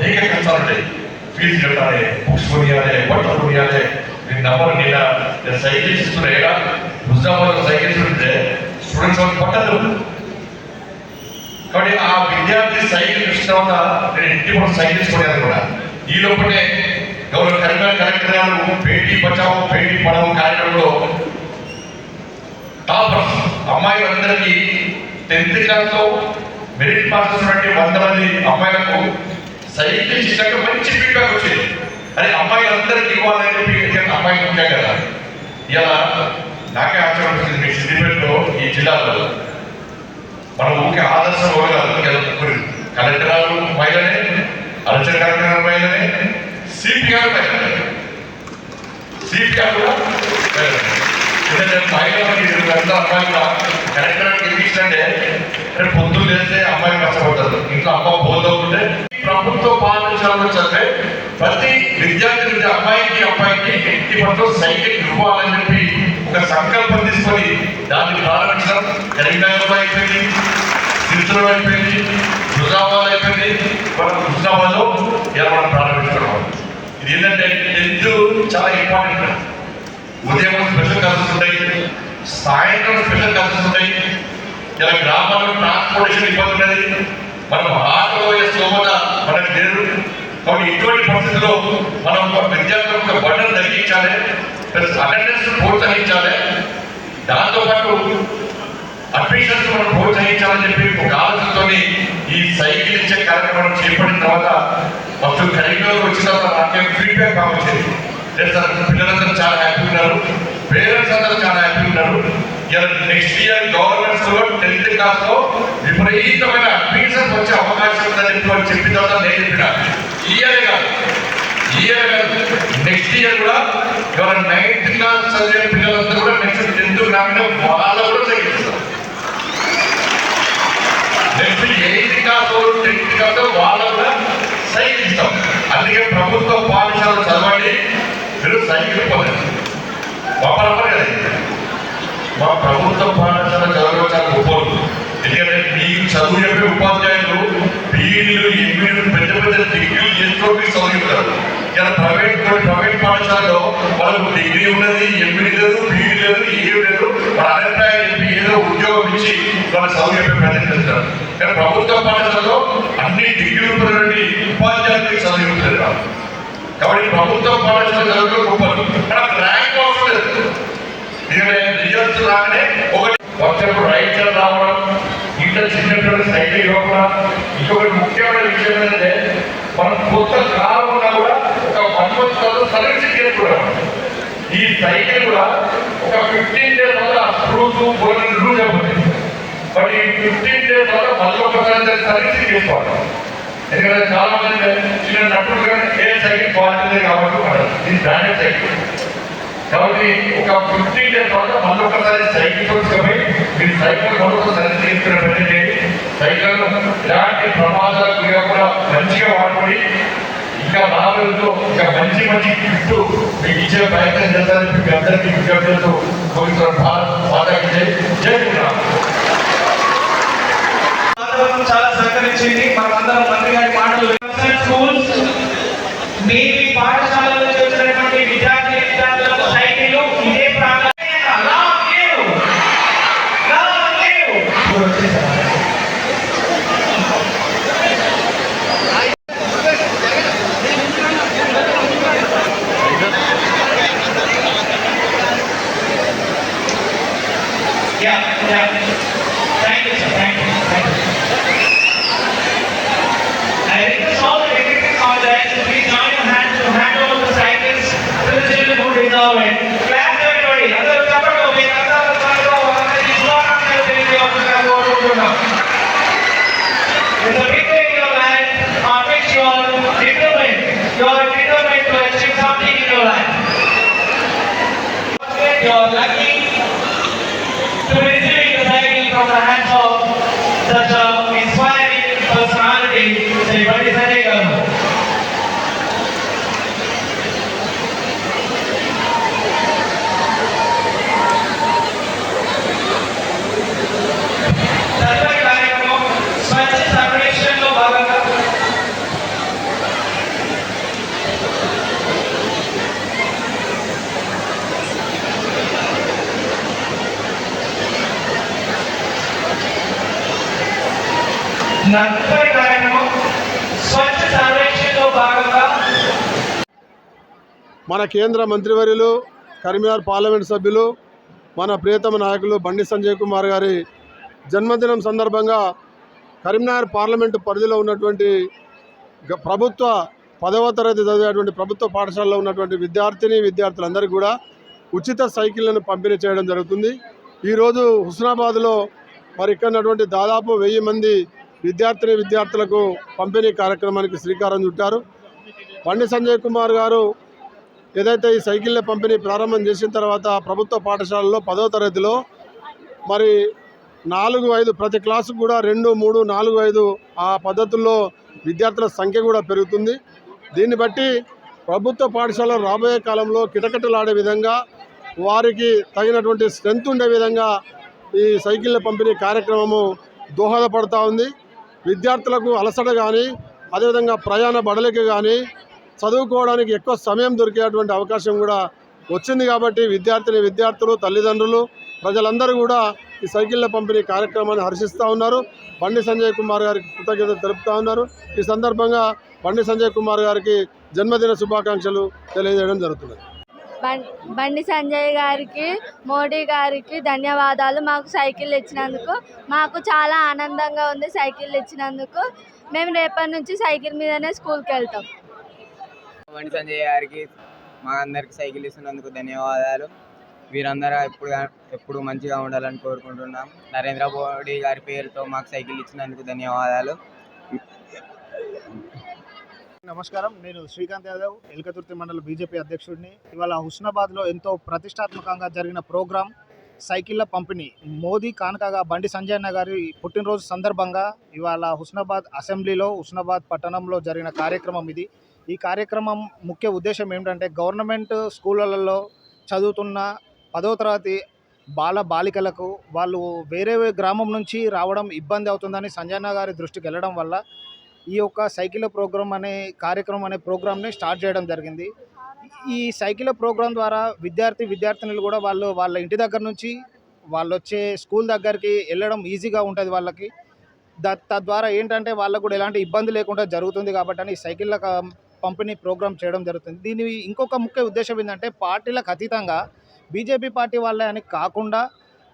అనేక కష్టాలు ఉంటాయి ఫీజు కట్టాలి బుక్స్ కొనియాలి బట్టలు కొనియాలి నేను నమ్మరు నిన్న నేను సైకిల్ ఇస్తున్నా ఏడా హుజాబాద్ సైకిల్స్ ఉంటే స్టూడెంట్స్ వాళ్ళకి పట్టదు కాబట్టి ఆ విద్యార్థి సైకిల్ ఇష్టం వల్ల నేను ఇంటి కూడా సైకిల్స్ కొనేది కూడా ఈ లోపలే గౌరవ కరీంనగర్ కలెక్టర్ గారు బేటీ బచావో బేటీ పడావో కార్యక్రమంలో టాపర్స్ అమ్మాయిలందరికీ టెన్త్ క్లాస్లో మెరిట్ పాస్ ఉన్నటువంటి వంద మంది అమ్మాయిలకు సైట్ నుంచి చక్క మంచి ఫీడ్బ్యాక్ వచ్చింది. అదే అమ్మాయిలందరికీ ఇవ్వాలని చెప్పి ఎందుకంటే అమ్మాయికి ముఖ్యం కదా. ఇలా నాకే ఆశ్చర్యం వచ్చింది మీ సిద్దిపేటలో ఈ జిల్లాలో మన ఊరికి ఆదర్శం ఇవ్వగలరు కలెక్టరాలు మహిళనే అర్చన కలెక్టర్ మహిళనే సిపిఆర్ మహిళనే సిపిఆర్ కూడా మహిళలకి ఇద్దరు అమ్మాయి కూడా కలెక్టర్ రేపు పొద్దున్న లేస్తే అమ్మాయి కష్టపడతారు. ఇంట్లో అమ్మ బోధవుతుంటే ప్రభుత్వ పాఠశాలలో చదివే ప్రతి విద్యార్థి విద్య అమ్మాయికి అబ్బాయికి ఇంటి పట్ల సైకిల్ ఇవ్వాలని చెప్పి ఒక సంకల్పం తీసుకొని దాన్ని ప్రారంభించడం కరీంనగర్లో అయిపోయింది తిరుచులో అయిపోయింది హుజాబాద్ అయిపోయింది. మనం హుజాబాద్లో ఇలా మనం ప్రారంభించడం ఇది ఏంటంటే టెన్త్ చాలా ఇంపార్టెంట్. ఉదయం స్పెషల్ క్లాసెస్ ఉంటాయి సాయంత్రం స్పెషల్ క్లాసెస్ ఉంటాయి. ఇలా గ్రామాల్లో ట్రాన్స్పోర్టేషన్ ఇబ్బంది ఉన్నది మనం ఆటో పోయే స్తోమత మనకు లేదు. కాబట్టి ఇటువంటి పరిస్థితిలో మనం ఒక విద్యార్థులకు ఒక బటన్ తగ్గించాలి ప్లస్ అటెండెన్స్ ప్రోత్సహించాలి. దాంతోపాటు అడ్మిషన్స్ మనం ప్రోత్సహించాలని చెప్పి ఒక ఆలోచనతో ఈ సైకిల్ ఇచ్చే కార్యక్రమం చేపట్టిన తర్వాత ఫస్ట్ కరీంనగర్ వచ్చిన తర్వాత నాకేం ఫీడ్బ్యాక్ కావచ్చేది లేదు సార్ పిల్లలందరూ చాలా హ్యాపీ ఉన్నారు. పేరెంట్స్ అందరూ చాలా హ్యాపీ ఉన్నారు. ఇలా next year governments school tenth క్లాస్లో విపరీతమైన అడ్మిషన్స్ వచ్చే అవకాశం ఉందని చెప్పి చెప్పిన తర్వాత నేను చెప్పిన ఇయర్ కాదు ఇయర్ కాదు నెక్స్ట్ ఇయర్ కూడా ఎవరు నైన్త్ క్లాస్ చదివే పిల్లలంతా కూడా నెక్స్ట్ టెన్త్ గ్రామీణ వాళ్ళు కూడా తగ్గిస్తారు నెక్స్ట్ ఎయిత్ క్లాస్ వాళ్ళు టెన్త్ క్లాస్ వాళ్ళు కూడా సైకిల్ ఇస్తాం అందుకే ప్రభుత్వ పాఠశాలలు చదవండి మీరు సైకిల్ పొందండి మా కదా మా ప్రభుత్వ పాఠశాల చదవడం చాలా గొప్పలు ఎందుకంటే మీకు చదువు చెప్పే ఉపాధ్యాయులు బీఈడీలు ఎంబీడీలు పెద్ద పెద్ద డిగ్రీలు చేస్తూ మీకు చదువు చెప్తారు ఇలా ప్రైవేట్ పాఠశాలలో వాళ్ళకు డిగ్రీ ఉన్నది ఎంపీ లేదు బీఈడీ లేదు ఏమి లేదు. అభిప్రాయం చెప్పి ఏదో ఉద్యోగం ఇచ్చి వాళ్ళ చదువు చెప్పే ప్రయత్నం చేస్తారు కానీ ప్రభుత్వ పాఠశాలలో అన్ని డిగ్రీలు ఉన్నటువంటి ఉపాధ్యాయులకి చదువు చెప్తారు కాబట్టి ప్రభుత్వ పాఠశాల చదువులో గొప్పలు. మనకు ర్యాంక్ అవసరం రిజల్ట్స్ రాగానే ఒకటి వర్షపు రైట్ రావడం ఇంటర్ చిన్నటువంటి సైకిల్ ఇవ్వకుండా ఇంకొకటి ముఖ్యమైన విషయం ఏంటంటే మనం కొత్త కారు ఉన్నా కూడా ఒక వన్ మంత్ తర్వాత సర్వీసింగ్ చేసుకోవడం ఈ సైకిల్ కూడా ఒక ఫిఫ్టీన్ డేస్ వల్ల స్క్రూస్ బోర్డు లూజ్ అయిపోతుంది. బట్ ఈ ఫిఫ్టీన్ డేస్ వల్ల మళ్ళీ ఒకసారి సర్వీసింగ్ చేసుకోవాలి ఎందుకంటే చాలా మంది చిన్న నట్టులు కానీ ఏ సైకిల్ క్వాలిటీ కాబట్టి ఇది బ్రాండెడ్ సైకిల్. కాబట్టి ఒక ఫిఫ్టీన్ డేస్ తర్వాత మళ్ళీ ఒకసారి సైకిల్ తీసుకొని మీరు సైకిల్ కొనుగోలు సరిగ్గా పెట్టండి సైకిల్ ఎలాంటి ప్రమాదాలు కూడా మంచిగా వాడుకొని ఇంకా రాబోయేతో ఇంకా మంచి మంచి గిఫ్ట్ మీకు ఇచ్చే ప్రయత్నం చేస్తారని మీకు అందరికీ విజ్ఞప్తులతో కోరుతున్న భారత్ మాతాకి జై జై చాలా సహకరించింది. మనం అందరం మంత్రి గారి మాటలు స్కూల్స్ మీ మీ determined. You something in your life. You are lucky to the from the hands of such a inspiring personality, తదుపరి కార్యక్రమం స్వచ్ఛ సర్వేక్షణలో భాగంగా మన కేంద్ర మంత్రివర్యులు కరీంనగర్ పార్లమెంట్ సభ్యులు మన ప్రియతమ నాయకులు బండి సంజయ్ కుమార్ గారి జన్మదినం సందర్భంగా కరీంనగర్ పార్లమెంటు పరిధిలో ఉన్నటువంటి గ- ప్రభుత్వ పదవ తరగతి చదివేటువంటి ప్రభుత్వ పాఠశాలలో ఉన్నటువంటి విద్యార్థిని విద్యార్థులందరికీ కూడా ఉచిత సైకిళ్ళను పంపిణీ చేయడం జరుగుతుంది. ఈరోజు హుస్నాబాద్లో మరి ఇక్కడ దాదాపు వెయ్యి మంది విద్యార్థిని విద్యార్థులకు పంపిణీ కార్యక్రమానికి శ్రీకారం చుట్టారు. బండి సంజయ్ కుమార్ గారు ఏదైతే ఈ సైకిళ్ళ పంపిణీ ప్రారంభం చేసిన తర్వాత ప్రభుత్వ పాఠశాలలో పదో తరగతిలో మరి నాలుగు ఐదు ప్రతి క్లాసుకు కూడా రెండు మూడు నాలుగు ఐదు ఆ పద్ధతుల్లో విద్యార్థుల సంఖ్య కూడా పెరుగుతుంది. దీన్ని బట్టి ప్రభుత్వ పాఠశాల రాబోయే కాలంలో కిటకటలాడే విధంగా వారికి తగినటువంటి స్ట్రెంత్ ఉండే విధంగా ఈ సైకిళ్ళ పంపిణీ కార్యక్రమము దోహదపడుతూ ఉంది. విద్యార్థులకు అలసట కానీ అదేవిధంగా ప్రయాణ బడలికి కానీ చదువుకోవడానికి ఎక్కువ సమయం దొరికేటువంటి అవకాశం కూడా వచ్చింది కాబట్టి విద్యార్థిని విద్యార్థులు తల్లిదండ్రులు ప్రజలందరూ కూడా ఈ సైకిళ్ళ పంపిణీ కార్యక్రమాన్ని హర్షిస్తూ ఉన్నారు. బండి సంజయ్ కుమార్ గారికి కృతజ్ఞత తెలుపుతూ ఉన్నారు. ఈ సందర్భంగా బండి సంజయ్ కుమార్ గారికి జన్మదిన శుభాకాంక్షలు తెలియజేయడం జరుగుతుంది బండి సంజయ్ గారికి మోడీ గారికి ధన్యవాదాలు. మాకు సైకిల్ ఇచ్చినందుకు మాకు చాలా ఆనందంగా ఉంది సైకిల్ ఇచ్చినందుకు. మేము రేపటి నుంచి సైకిల్ మీదనే స్కూల్కి వెళ్తాం. బండి సంజయ్ గారికి మా అందరికి సైకిల్ ఇస్తున్నందుకు ధన్యవాదాలు. వీరందరూ ఎప్పుడు ఎప్పుడు మంచిగా ఉండాలని కోరుకుంటున్నాం. నరేంద్ర మోడీ గారి పేరుతో మాకు సైకిల్ ఇచ్చినందుకు ధన్యవాదాలు. నమస్కారం. నేను శ్రీకాంత్ యాదవ్ ఎల్కతుర్తి మండల బీజేపీ అధ్యక్షుడిని. ఇవాళ హుస్నాబాద్లో ఎంతో ప్రతిష్టాత్మకంగా జరిగిన ప్రోగ్రాం సైకిళ్ళ పంపిణీ. మోదీ కానుకగా బండి సంజయ్ గారి పుట్టినరోజు సందర్భంగా ఇవాళ హుస్నాబాద్ అసెంబ్లీలో హుస్నాబాద్ పట్టణంలో జరిగిన కార్యక్రమం ఇది. ఈ కార్యక్రమం ముఖ్య ఉద్దేశం ఏమిటంటే గవర్నమెంట్ స్కూళ్ళల్లో చదువుతున్న పదో తరగతి బాల బాలికలకు వాళ్ళు వేరే గ్రామం నుంచి రావడం ఇబ్బంది అవుతుందని సంజయ్ గారి దృష్టికి వెళ్ళడం వల్ల ఈ యొక్క సైకిల్ ప్రోగ్రామ్ అనే కార్యక్రమం అనే ప్రోగ్రామ్ని స్టార్ట్ చేయడం జరిగింది. ఈ సైకిల్ ప్రోగ్రాం ద్వారా విద్యార్థి విద్యార్థినులు కూడా వాళ్ళు వాళ్ళ ఇంటి దగ్గర నుంచి వాళ్ళు వచ్చే స్కూల్ దగ్గరికి వెళ్ళడం ఈజీగా ఉంటుంది వాళ్ళకి. తద్వారా ఏంటంటే వాళ్ళకు కూడా ఎలాంటి ఇబ్బంది లేకుండా జరుగుతుంది కాబట్టి అని సైకిళ్ళ పంపిణీ ప్రోగ్రామ్ చేయడం జరుగుతుంది. దీని ఇంకొక ముఖ్య ఉద్దేశం ఏంటంటే పార్టీలకు అతీతంగా బీజేపీ పార్టీ వాళ్ళే అని కాకుండా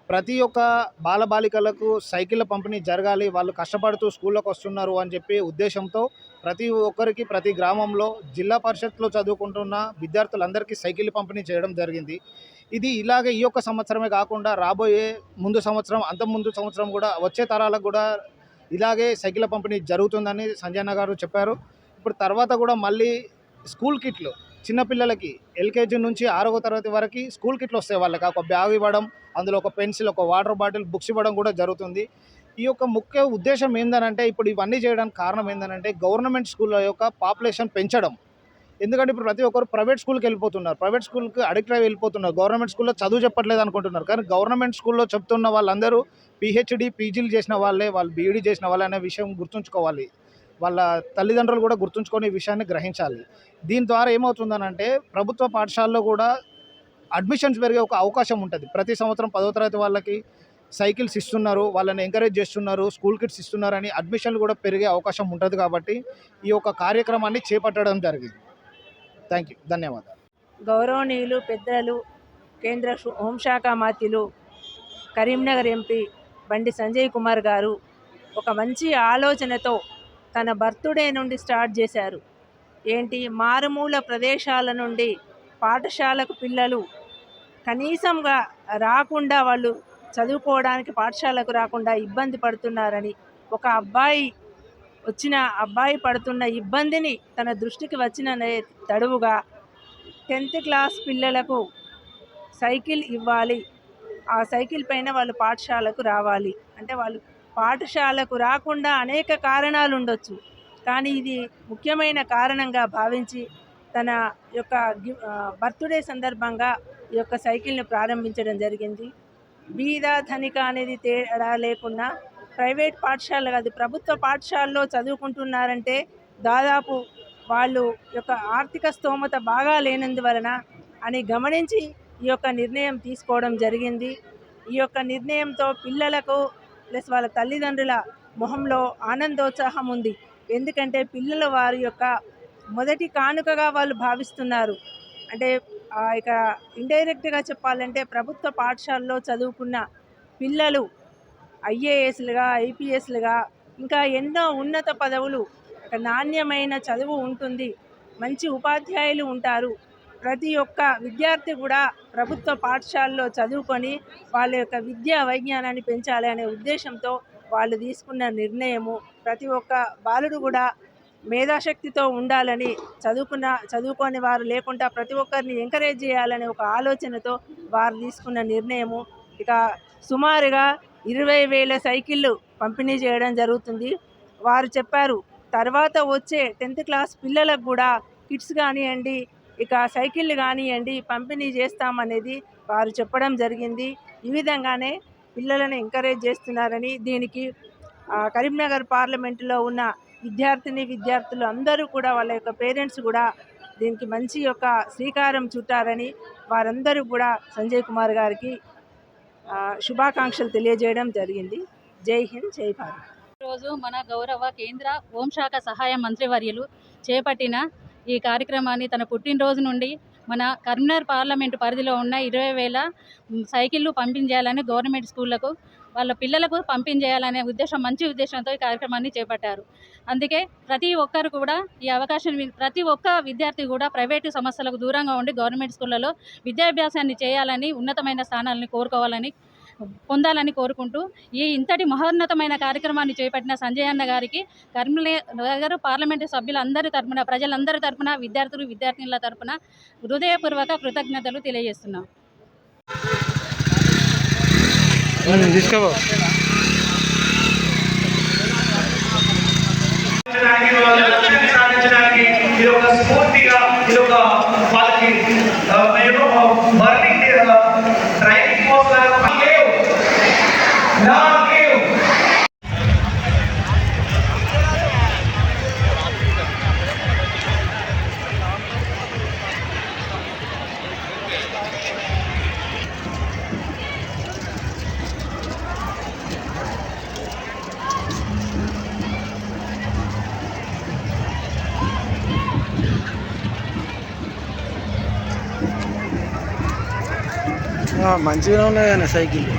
ప్రతి ఒక్క బాలబాలికలకు సైకిళ్ళ పంపిణీ జరగాలి వాళ్ళు కష్టపడుతూ స్కూళ్ళకు వస్తున్నారు అని చెప్పి ఉద్దేశంతో ప్రతి ఒక్కరికి ప్రతి గ్రామంలో జిల్లా పరిషత్లో చదువుకుంటున్న విద్యార్థులందరికీ సైకిల్ పంపిణీ చేయడం జరిగింది. ఇది ఇలాగే ఈ యొక్క సంవత్సరమే కాకుండా రాబోయే ముందు సంవత్సరం అంత ముందు సంవత్సరం కూడా వచ్చే తరాలకు కూడా ఇలాగే సైకిల్ పంపిణీ జరుగుతుందని సంజయ్ గారు చెప్పారు. ఇప్పుడు తర్వాత కూడా మళ్ళీ స్కూల్ కిట్లు చిన్నపిల్లలకి ఎల్కేజీ నుంచి ఆరవ తరగతి వరకు స్కూల్ కిట్లు వస్తాయి వాళ్ళకి. ఒక బ్యాగ్ ఇవ్వడం అందులో ఒక పెన్సిల్ ఒక వాటర్ బాటిల్ బుక్స్ ఇవ్వడం కూడా జరుగుతుంది. ఈ యొక్క ముఖ్య ఉద్దేశం ఏందనంటే ఇప్పుడు ఇవన్నీ చేయడానికి కారణం ఏందనంటే గవర్నమెంట్ స్కూళ్ళ యొక్క పాపులేషన్ పెంచడం. ఎందుకంటే ఇప్పుడు ప్రతి ఒక్కరు ప్రైవేట్ స్కూల్కి వెళ్ళిపోతున్నారు. ప్రైవేట్ స్కూల్కి అడిక్ట్ అయి వెళ్ళిపోతున్నారు. గవర్నమెంట్ స్కూల్లో చదువు చెప్పట్లేదు అనుకుంటున్నారు. కానీ గవర్నమెంట్ స్కూల్లో చెప్తున్న వాళ్ళందరూ పిహెచ్డి పీజీలు చేసిన వాళ్ళే వాళ్ళు బీఈడీ చేసిన వాళ్ళే అనే విషయం గుర్తుంచుకోవాలి. వాళ్ళ తల్లిదండ్రులు కూడా గుర్తుంచుకొని ఈ విషయాన్ని గ్రహించాలి. దీని ద్వారా ఏమవుతుందనంటే ప్రభుత్వ పాఠశాలలో కూడా అడ్మిషన్స్ పెరిగే ఒక అవకాశం ఉంటుంది. ప్రతి సంవత్సరం పదో తరగతి వాళ్ళకి సైకిల్స్ ఇస్తున్నారు వాళ్ళని ఎంకరేజ్ చేస్తున్నారు స్కూల్ కిట్స్ ఇస్తున్నారని అడ్మిషన్లు కూడా పెరిగే అవకాశం ఉంటుంది కాబట్టి ఈ యొక్క కార్యక్రమాన్ని చేపట్టడం జరిగింది. Thank you. ధన్యవాదాలు. గౌరవనీయులు పెద్దలు కేంద్ర హోంశాఖ మాతిలు కరీంనగర్ ఎంపీ బండి సంజయ్ కుమార్ గారు ఒక మంచి ఆలోచనతో తన బర్త్డే నుండి స్టార్ట్ చేశారు. ఏంటి? మారుమూల ప్రదేశాల నుండి పాఠశాలకు పిల్లలు కనీసంగా రాకుండా వాళ్ళు చదువుకోవడానికి పాఠశాలకు రాకుండా ఇబ్బంది పడుతున్నారని ఒక అబ్బాయి వచ్చిన అబ్బాయి పడుతున్న ఇబ్బందిని తన దృష్టికి వచ్చిన తడువుగా టెన్త్ క్లాస్ పిల్లలకు సైకిల్ ఇవ్వాలి. ఆ సైకిల్ పైన వాళ్ళు పాఠశాలకు రావాలి. అంటే వాళ్ళు పాఠశాలకు రాకుండా అనేక కారణాలు ఉండొచ్చు కానీ ఇది ముఖ్యమైన కారణంగా భావించి తన యొక్క బర్త్డే సందర్భంగా ఈ యొక్క సైకిల్ని ప్రారంభించడం జరిగింది. బీద ధనిక అనేది తేడా లేకుండా ప్రైవేట్ పాఠశాల కాదు ప్రభుత్వ పాఠశాలలో చదువుకుంటున్నారంటే దాదాపు వాళ్ళు యొక్క ఆర్థిక స్తోమత బాగా లేనందువలన అని గమనించి ఈ యొక్క నిర్ణయం తీసుకోవడం జరిగింది. ఈ యొక్క నిర్ణయంతో పిల్లలకు ప్లస్ వాళ్ళ తల్లిదండ్రుల మొహంలో ఆనందోత్సాహం ఉంది. ఎందుకంటే పిల్లలు వారి యొక్క మొదటి కానుకగా వాళ్ళు భావిస్తున్నారు. అంటే ఇక ఇండైరెక్ట్గా చెప్పాలంటే ప్రభుత్వ పాఠశాలలో చదువుకున్న పిల్లలు ఐఏఎస్లుగా ఐపీఎస్లుగా ఇంకా ఎన్నో ఉన్నత పదవులు ఒక నాణ్యమైన చదువు ఉంటుంది. మంచి ఉపాధ్యాయులు ఉంటారు. ప్రతి ఒక్క విద్యార్థి కూడా ప్రభుత్వ పాఠశాలలో చదువుకొని వాళ్ళ యొక్క విద్యా వైజ్ఞానాన్ని పెంచాలి అనే ఉద్దేశంతో వాళ్ళు తీసుకున్న నిర్ణయము. ప్రతి ఒక్క బాలుడు కూడా మేధాశక్తితో ఉండాలని చదువుకున్న చదువుకొని వారు లేకుండా ప్రతి ఒక్కరిని ఎంకరేజ్ చేయాలనే ఒక ఆలోచనతో వారు తీసుకున్న నిర్ణయము. ఇక సుమారుగా ఇరవై వేల సైకిళ్ళు పంపిణీ చేయడం జరుగుతుంది. వారు చెప్పారు తర్వాత వచ్చే టెన్త్ క్లాస్ పిల్లలకు కూడా కిట్స్ కానివ్వండి ఇక సైకిళ్ళు కానివ్వండి పంపిణీ చేస్తామనేది వారు చెప్పడం జరిగింది. ఈ విధంగానే పిల్లలను ఎంకరేజ్ చేస్తున్నారని దీనికి కరీంనగర్ పార్లమెంటులో ఉన్న విద్యార్థిని విద్యార్థులు అందరూ కూడా వాళ్ళ యొక్క పేరెంట్స్ కూడా దీనికి మంచి యొక్క శ్రీకారం చుట్టారని వారందరూ కూడా సంజయ్ కుమార్ గారికి శుభాకాంక్షలు తెలియజేయడం జరిగింది. జై హింద్ జై భారత్. రోజు మన గౌరవ కేంద్ర హోంశాఖ సహాయ మంత్రివర్యులు చేపట్టిన ఈ కార్యక్రమాన్ని తన పుట్టినరోజు నుండి మన కరీంనగర్ పార్లమెంటు పరిధిలో ఉన్న ఇరవై వేల సైకిళ్ళు పంపించేయాలని గవర్నమెంట్ స్కూళ్ళకు వాళ్ళ పిల్లలకు పంపించేయాలనే ఉద్దేశం మంచి ఉద్దేశంతో ఈ కార్యక్రమాన్ని చేపట్టారు. అందుకే ప్రతి ఒక్కరు కూడా ఈ అవకాశం ప్రతి ఒక్క విద్యార్థి కూడా ప్రైవేటు సంస్థలకు దూరంగా ఉండి గవర్నమెంట్ స్కూళ్ళలో విద్యాభ్యాసాన్ని చేయాలని ఉన్నతమైన స్థానాలని కోరుకోవాలని పొందాలని కోరుకుంటూ ఈ ఇంతటి మహోన్నతమైన కార్యక్రమాన్ని చేపట్టిన సంజయ్ అన్న గారికి కరీంనగర్ పార్లమెంటు సభ్యులందరి తరపున ప్రజలందరి తరపున విద్యార్థులు విద్యార్థినుల తరపున హృదయపూర్వక కృతజ్ఞతలు తెలియజేస్తున్నాం. ఇది ఒక స్ఫూర్తిగా ఇది ఒక వాళ్ళకి మంచిగా ఉన్నాయి సైకిల్